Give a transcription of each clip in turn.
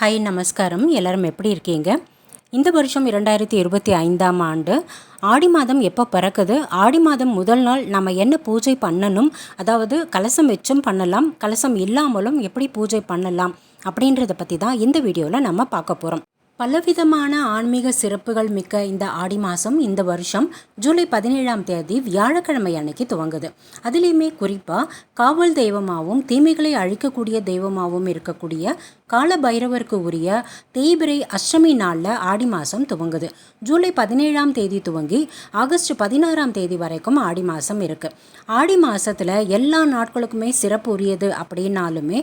Hi நமஸ்காரம். எல்லோரும் எப்படி இருக்கீங்க? இந்த வருஷம் இரண்டாயிரத்தி இருபத்தி ஐந்தாம் ஆண்டு ஆடி மாதம் எப்போ பிறக்குது? ஆடி மாதம் முதல் நாள் நம்ம என்ன பூஜை பண்ணணும்? அதாவது கலசம் வச்சும் பண்ணலாம் கலசம் இல்லாமலும் எப்படி பூஜை பண்ணலாம் அப்படின்றத பற்றி தான் இந்த வீடியோவில் நம்ம பார்க்க போகிறோம் பலவிதமான ஆன்மீக சிறப்புகள் மிக்க இந்த ஆடி மாதம் இந்த வருஷம் ஜூலை பதினேழாம் தேதி வியாழக்கிழமை அன்னைக்கு துவங்குது. அதுலேயுமே குறிப்பாக காவல் தெய்வமாகவும் தீமைகளை அழிக்கக்கூடிய தெய்வமாகவும் இருக்கக்கூடிய கால பைரவருக்கு உரிய தேய்பிரை அஷ்டமி நாளில் ஆடி மாதம் துவங்குது. ஜூலை பதினேழாம் தேதி துவங்கி ஆகஸ்ட் பதினாறாம் தேதி வரைக்கும் ஆடி மாதம் இருக்குது ஆடி மாதத்தில் எல்லா நாட்களுக்குமே சிறப்பு உரியது அப்படின்னாலுமே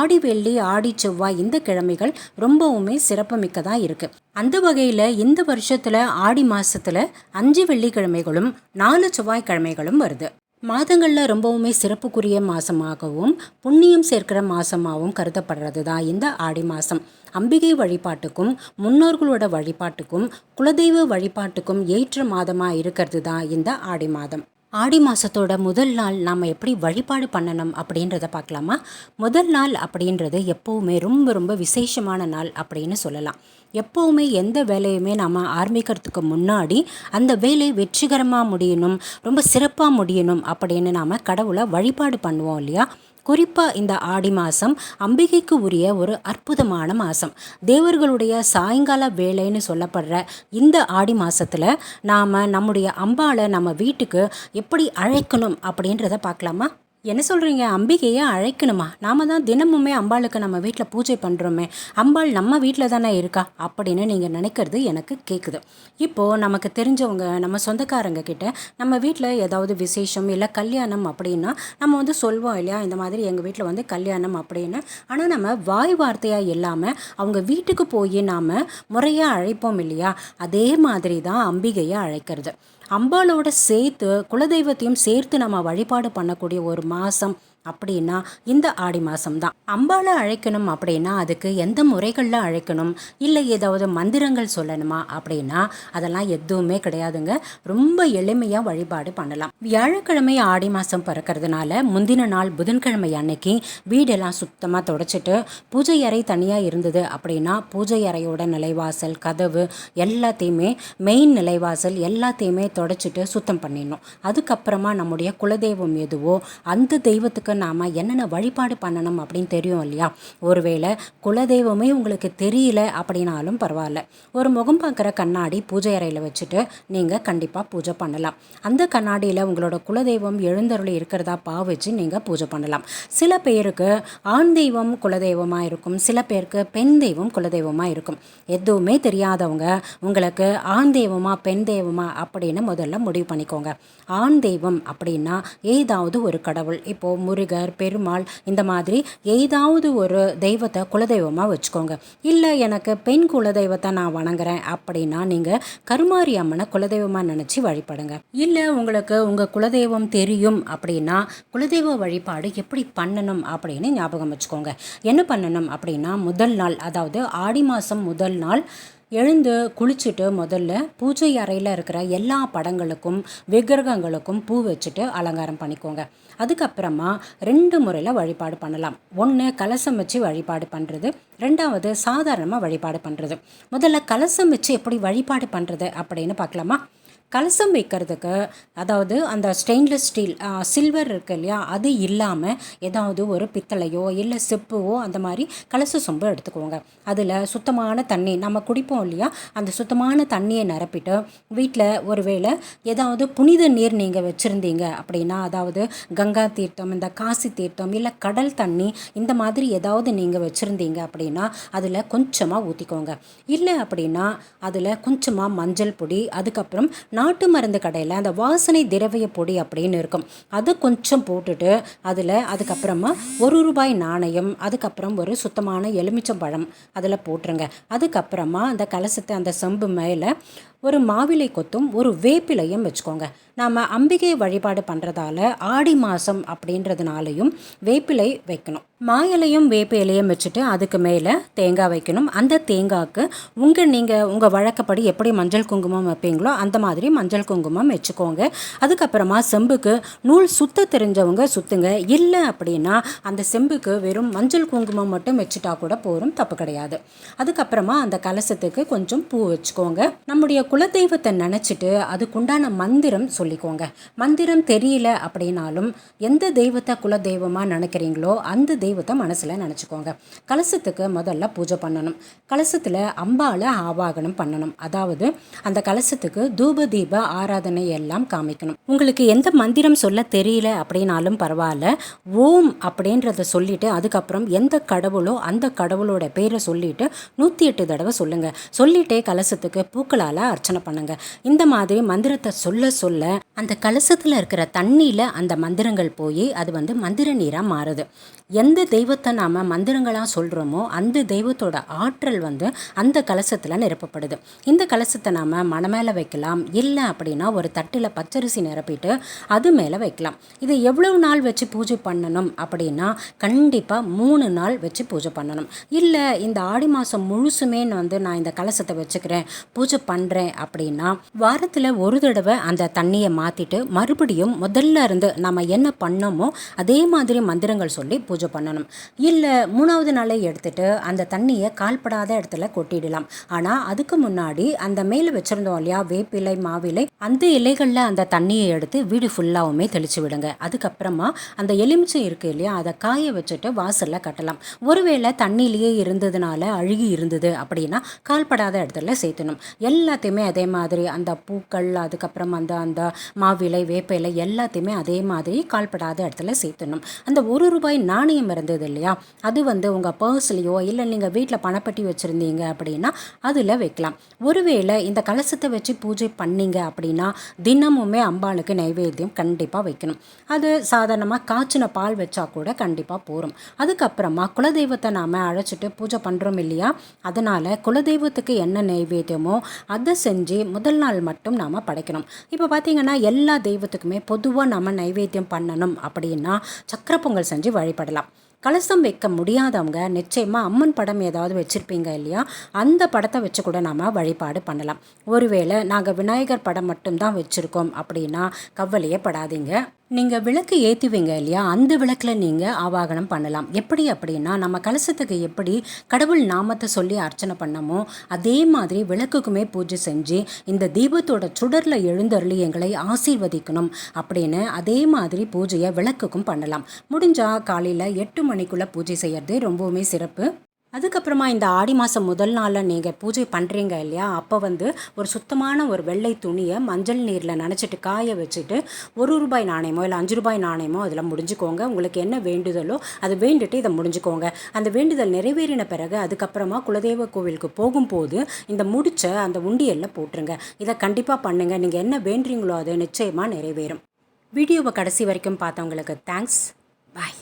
ஆடி வெள்ளி ஆடி செவ்வாய் இந்த கிழமைகள் ரொம்பவுமே சிறப்பு மிக்கதாக இருக்குது அந்த வகையில் இந்த வருஷத்தில் ஆடி மாதத்தில் அஞ்சு வெள்ளிக்கிழமைகளும் நாலு செவ்வாய்க்கிழமைகளும் வருது. மாதங்களில் ரொம்பவுமே சிறப்புக்குரிய மாதமாகவும் புண்ணியம் சேர்க்கிற மாதமாகவும் கருதப்படுறது தான் இந்த ஆடி மாதம் அம்பிகை வழிபாட்டுக்கும் முன்னோர்களோட வழிபாட்டுக்கும் குலதெய்வ வழிபாட்டுக்கும் ஏற்ற மாதமாக இருக்கிறது தான் இந்த ஆடி மாதம். ஆடி மாதத்தோட முதல் நாள் நாம் எப்படி வழிபாடு பண்ணணும் அப்படின்றத பார்க்கலாமா? முதல் நாள் அப்படின்றது எப்போவுமே ரொம்ப ரொம்ப விசேஷமான நாள் அப்படின்னு சொல்லலாம். எப்போவுமே எந்த வேலையுமே நாம் ஆரம்பிக்கிறதுக்கு முன்னாடி அந்த வேலை வெற்றிகரமாக முடியணும் ரொம்ப சிறப்பாக முடியணும் அப்படின்னு நாம் கடவுளை வழிபாடு பண்ணுவோம் இல்லையா? குறிப்பாக இந்த ஆடி மாதம் அம்பிகைக்கு உரிய ஒரு அற்புதமான மாதம் தேவர்களுடைய சாயங்கால வேலைன்னு சொல்லப்படுற இந்த ஆடி மாதத்தில் நாம் நம்முடைய அம்பாவை நம்ம வீட்டுக்கு எப்படி அழைக்கணும் அப்படின்றத பார்க்கலாமா? என்ன சொல்கிறீங்க அம்பிகையை அழைக்கணுமா? நாம் தான் தினமுமே அம்பாளுக்கு நம்ம வீட்டில் பூஜை பண்ணுறோமே அம்பாள் நம்ம வீட்டில் தானே இருக்கா? அப்படின்னு நீங்கள் நினைக்கிறது எனக்கு கேட்குது இப்போது நமக்கு தெரிஞ்சவங்க நம்ம சொந்தக்காரங்க கிட்ட நம்ம வீட்டில் ஏதாவது விசேஷம் இல்லை கல்யாணம் அப்படின்னா நம்ம வந்து சொல்வோம் இல்லையா? இந்த மாதிரி எங்கள் வீட்டில் வந்து கல்யாணம் அப்படின்னு. ஆனால் நம்ம வாய் வார்த்தையாக இல்லாமல் அவங்க வீட்டுக்கு போய் நாம் முறையாக அழைப்போம் இல்லையா? அதே மாதிரி தான் அம்பிகையை அழைக்கிறது. அம்பாளோட சேர்த்து குலதெய்வத்தையும் சேர்த்து நம்ம வழிபாடு பண்ணக்கூடிய ஒரு மாதம் அப்படின்னா இந்த ஆடி மாதம் தான் அம்பாவை அழைக்கணும் அப்படின்னா அதுக்கு எந்த முறைகளில் அழைக்கணும்? இல்லை ஏதாவது மந்திரங்கள் சொல்லணுமா அப்படின்னா அதெல்லாம் எதுவுமே கிடையாதுங்க. ரொம்ப எளிமையாக வழிபாடு பண்ணலாம். வியாழக்கிழமை ஆடி மாதம் பிறக்கிறதுனால முந்தின நாள் புதன்கிழமை அன்னைக்கு வீடெல்லாம் சுத்தமாக தொடச்சிட்டு பூஜை அறை தனியாக இருந்தது அப்படின்னா பூஜை அறையோட நிலைவாசல் கதவு எல்லாத்தையுமே மெயின் நிலைவாசல் எல்லாத்தையுமே தொடச்சிட்டு சுத்தம் பண்ணிடணும். அதுக்கப்புறமா நம்முடைய குலதெய்வம் எதுவோ அந்த தெய்வத்துக்கு நாம் என்னென்ன வழிபாடு பண்ணணும் அப்படின்னு தெரியும் இல்லையா? ஒருவேளை குலதெய்வமே உங்களுக்கு தெரியல அப்படின்னாலும் பரவாயில்ல. ஒரு முகம் பார்க்குற கண்ணாடி பூஜை அறையில் வச்சுட்டு நீங்கள் கண்டிப்பாக பூஜை பண்ணலாம். அந்த கண்ணாடியில் உங்களோட குலதெய்வம் எழுந்தருளி இருக்கிறதா பாவிச்சு நீங்கள் பூஜை பண்ணலாம். சில பேருக்கு ஆண் தெய்வம் குலதெய்வமாக இருக்கும். சில பேருக்கு பெண் தெய்வம் குலதெய்வமாக இருக்கும். எதுவுமே தெரியாதவங்க உங்களுக்கு ஆண் தெய்வமா பெண் தெய்வமா அப்படின்னு முதல்ல முடிவு பண்ணிக்கோங்க. ஆண் தெய்வம் அப்படின்னா ஏதாவது ஒரு கடவுள். இப்போது முருகர் பெருமாள் இந்த மாதிரி ஏதாவது ஒரு தெய்வத்தை குலதெய்வமாக வச்சுக்கோங்க. இல்லை எனக்கு பெண் குலதெய்வத்தை நான் வணங்குறேன் அப்படின்னா நீங்கள் கருமாரி அம்மனை குலதெய்வமாக நினச்சி வழிபடுங்க. இல்லை உங்களுக்கு உங்கள் குலதெய்வம் தெரியும் அப்படின்னா குலதெய்வ வழிபாடு எப்படி பண்ணணும் அப்படின்னு ஞாபகம் வச்சுக்கோங்க. என்ன பண்ணணும் அப்படின்னா முதல் நாள் அதாவது ஆடி மாதம் முதல் நாள் எழுந்து குளிச்சுட்டு முதல்ல பூஜை அறையில் இருக்கிற எல்லா படங்களுக்கும் விக்கிரகங்களுக்கும் பூ வச்சுட்டு அலங்காரம் பண்ணிக்கோங்க. அதுக்கப்புறமா ரெண்டு முறையில் வழிபாடு பண்ணலாம். ஒன்று கலசம் வச்சு வழிபாடு பண்ணுறது ரெண்டாவது சாதாரணமாக வழிபாடு பண்ணுறது முதல்ல கலசம் வச்சு எப்படி வழிபாடு பண்ணுறது அப்படின்னு பார்க்கலாமா? கலசம் வைக்கிறதுக்கு அதாவது அந்த ஸ்டெயின்லெஸ் ஸ்டீல் சில்வர் இருக்கு இல்லையா அது இல்லாமல் ஏதாவது ஒரு பித்தளையோ இல்லை செப்புவோ அந்த மாதிரி கலச சொம்பு எடுத்துக்கோங்க. அதில் சுத்தமான தண்ணி நம்ம குடிப்போம் இல்லையா அந்த சுத்தமான தண்ணியை நிரப்பிட்டு வீட்டில் ஒருவேளை ஏதாவது புனித நீர் நீங்கள் வச்சுருந்தீங்க அப்படின்னா அதாவது கங்கா தீர்த்தம் இந்த காசி தீர்த்தம் இல்லை கடல் தண்ணி இந்த மாதிரி ஏதாவது நீங்கள் வச்சுருந்தீங்க அப்படின்னா அதில் கொஞ்சமாக ஊற்றிக்கோங்க இல்லை அப்படின்னா அதில் கொஞ்சமாக மஞ்சள் பொடி அதுக்கப்புறம் நாட்டு மருந்து கடையில் அந்த வாசனை திரவிய பொடி அப்படின்னு இருக்கும். அது கொஞ்சம் போட்டுட்டு அதில் அதுக்கப்புறமா ஒரு ரூபாய் நாணயம் அதுக்கப்புறம் ஒரு சுத்தமான எலுமிச்சம்பழம் அதில் போட்டுருங்க. அதுக்கப்புறமா அந்த கலசத்தை அந்த செம்பு மேலே ஒரு மாவிலை கொத்தும் ஒரு வேப்பிலையும் வச்சுக்கோங்க. நாம் அம்பிகை வழிபாடு பண்ணுறதால ஆடி மாதம் அப்படின்றதுனாலையும் வேப்பிலை வைக்கணும். மாயிலையும் வேப்பிலையும் வேப்ப இலையும் வச்சுட்டு அதுக்கு மேலே தேங்காய் வைக்கணும். அந்த தேங்காய்க்கு உங்கள் நீங்கள் உங்கள் வழக்கப்படி எப்படி மஞ்சள் குங்குமம் வைப்பீங்களோ அந்த மாதிரி மஞ்சள் குங்குமம் வச்சுக்கோங்க. அதுக்கப்புறமா செம்புக்கு நூல் சுத்த தெரிஞ்சவங்க சுத்துங்க. இல்லை அப்படின்னா அந்த செம்புக்கு வெறும் மஞ்சள் குங்குமம் மட்டும் வச்சுட்டா கூட போகும் தப்பு கிடையாது. அதுக்கப்புறமா அந்த கலசத்துக்கு கொஞ்சம் பூ வச்சுக்கோங்க. நம்முடைய குலதெய்வத்தை நினச்சிட்டு அதுக்குண்டான மந்திரம் சொல்லிக்கோங்க. மந்திரம் தெரியல அப்படின்னாலும் எந்த தெய்வத்தை குலதெய்வமாக நினைக்கிறீங்களோ அந்த தெய்வத்தை மனசில் நினச்சிக்கோங்க. கலசத்துக்கு முதல்ல பூஜை பண்ணணும். கலசத்தில் அம்பால ஆவாகனம் பண்ணணும். அதாவது அந்த கலசத்துக்கு தூப தீப ஆராதனை எல்லாம் காமிக்கணும். உங்களுக்கு எந்த மந்திரம் சொல்ல தெரியல அப்படின்னாலும் பரவாயில்ல. ஓம் அப்படின்றத சொல்லிட்டு அதுக்கப்புறம் எந்த கடவுளோ அந்த கடவுளோட பேரை சொல்லிட்டு நூற்றி எட்டு தடவை சொல்லுங்கள் சொல்லிட்டே கலசத்துக்கு பூக்களால் அர்ச்சனை பண்ணுங்க. இந்த மாதிரி மந்திரத்தை சொல்ல சொல்ல அந்த கலசத்தில் இருக்கிற தண்ணியில் அந்த மந்திரங்கள் போய் அது வந்து மந்திர நீராக மாறுது. எந்த தெய்வத்தை நாம் மந்திரங்களாக சொல்கிறோமோ அந்த தெய்வத்தோட ஆற்றல் வந்து அந்த கலசத்தில் நிரப்பப்படுது. இந்த கலசத்தை நாம் மன மேலே வைக்கலாம். இல்லை அப்படின்னா ஒரு தட்டில் பச்சரிசி நிரப்பிட்டு அது மேலே வைக்கலாம். இதை எவ்வளவு நாள் வச்சு பூஜை பண்ணணும் அப்படின்னா கண்டிப்பாக மூணு நாள் வச்சு பூஜை பண்ணணும். இல்லை இந்த ஆடி மாதம் முழுசுமே வந்து நான் இந்த கலசத்தை வச்சுக்கிறேன் பூஜை பண்ணுறேன் அப்படின்னா வாரத்தில் ஒரு தடவை அந்த தண்ணியை மாற்றிட்டு மறுபடியும் முதல்ல இருந்து நம்ம என்ன பண்ணோமோ அதே மாதிரி மந்திரங்கள் சொல்லி பூஜை பண்ணணும். இல்லை மூணாவது நாளை எடுத்துட்டு அந்த தண்ணியை கால்படாத இடத்துல கொட்டிடலாம். ஆனால் அதுக்கு முன்னாடி அந்த மேலே வச்சுருந்தோம் இல்லையா வேப்பிலை மாவிலை அந்த இலைகளில் அந்த தண்ணியை எடுத்து வீடு ஃபுல்லாகவுமே தெளித்து விடுங்க. அதுக்கப்புறமா அந்த எலுமிச்சை இருக்குது இல்லையா அதை காய வச்சுட்டு வாசலில் கட்டலாம். ஒருவேளை தண்ணியிலேயே இருந்ததுனால அழுகி இருந்தது அப்படின்னா கால்படாத இடத்துல சேர்த்தணும். எல்லாத்தையுமே அதே மாதிரி அந்த பூக்கள் அதுக்கப்புறம் அந்த அந்த மாவிலை வேப்ப இலை எல்லாத்தையுமே அதே மாதிரி கால்படாத இடத்துல சேர்த்துடணும். அந்த ஒரு ரூபாய் நாணயம் இருந்தது இல்லையா? அது வந்து உங்கள் பர்ஸ்லேயோ இல்லை நீங்கள் வீட்டில் பணப்பட்டி வச்சுருந்தீங்க அப்படின்னா அதில் வைக்கலாம். ஒருவேளை இந்த கலசத்தை வச்சு பூஜை பண்ணீங்க அப்படின்னா தினமுமே அம்பாளுக்கு நைவேத்தியம் கண்டிப்பாக வைக்கணும். அது சாதாரணமாக காய்ச்சின பால் வச்சா கூட கண்டிப்பாக போகும் அதுக்கப்புறமா குலதெய்வத்தை நாம் அழைச்சிட்டு பூஜை பண்ணுறோம் இல்லையா? அதனால் குலதெய்வத்துக்கு என்ன நைவேத்தியமோ அதை செஞ்சு முதல் நாள் மட்டும் நாம் படைக்கணும். இப்போ பார்த்தீங்கன்னா எல்லா தெய்வத்துக்குமே பொதுவாக நம்ம நைவேத்தியம் பண்ணணும் அப்படின்னா சக்கரை பொங்கல் செஞ்சு வழிபடலாம். கலசம் வைக்க முடியாதவங்க நிச்சயமாக அம்மன் படம் ஏதாவது வச்சுருப்பீங்க இல்லையா? அந்த படத்தை வச்சு கூட நாம் வழிபாடு பண்ணலாம். ஒருவேளை நாங்கள் விநாயகர் படம் மட்டும்தான் வச்சுருக்கோம் அப்படின்னா கவலையே படாதீங்க. நீங்கள் விளக்கு ஏற்றுவீங்க இல்லையா? அந்த விளக்கில் நீங்கள் ஆவாகனம் பண்ணலாம். எப்படி அப்படின்னா நம்ம கலசத்துக்கு எப்படி கடவுள் நாமத்தை சொல்லி அர்ச்சனை பண்ணமோ அதே மாதிரி விளக்குக்குமே பூஜை செஞ்சு இந்த தீபத்தோட சுடரில் எழுந்தருளி எங்களை ஆசீர்வதிக்கணும் அப்படின்னு அதே மாதிரி பூஜையை விளக்குக்கும் பண்ணலாம். முடிஞ்சால் காலையில் எட்டு மணிக்குள்ளே பூஜை செய்கிறது ரொம்பவுமே சிறப்பு. அதுக்கப்புறமா இந்த ஆடி மாதம் முதல் நாளில் நீங்கள் பூஜை பண்ணுறீங்க இல்லையா? அப்போ வந்து ஒரு சுத்தமான ஒரு வெள்ளை துணியை மஞ்சள் நீரில் நினச்சிட்டு காய வச்சுட்டு ஒரு ரூபாய் நாணயமோ இல்லை அஞ்சு ரூபாய் நாணயமோ அதில் முடிஞ்சுக்கோங்க. உங்களுக்கு என்ன வேண்டுதலோ அது வேண்டுட்டு இதை முடிஞ்சுக்கோங்க. அந்த வேண்டுதல் நிறைவேறின பிறகு அதுக்கப்புறமா குலதெய்வ கோவிலுக்கு போகும்போது இந்த முடிச்ச அந்த உண்டியலில் போட்டுருங்க. இதை கண்டிப்பாக பண்ணுங்கள் நீங்கள் என்ன வேண்டுறீங்களோ அது நிச்சயமாக நிறைவேறும். வீடியோவை கடைசி வரைக்கும் பார்த்தவங்களுக்கு தேங்க்ஸ் பாய்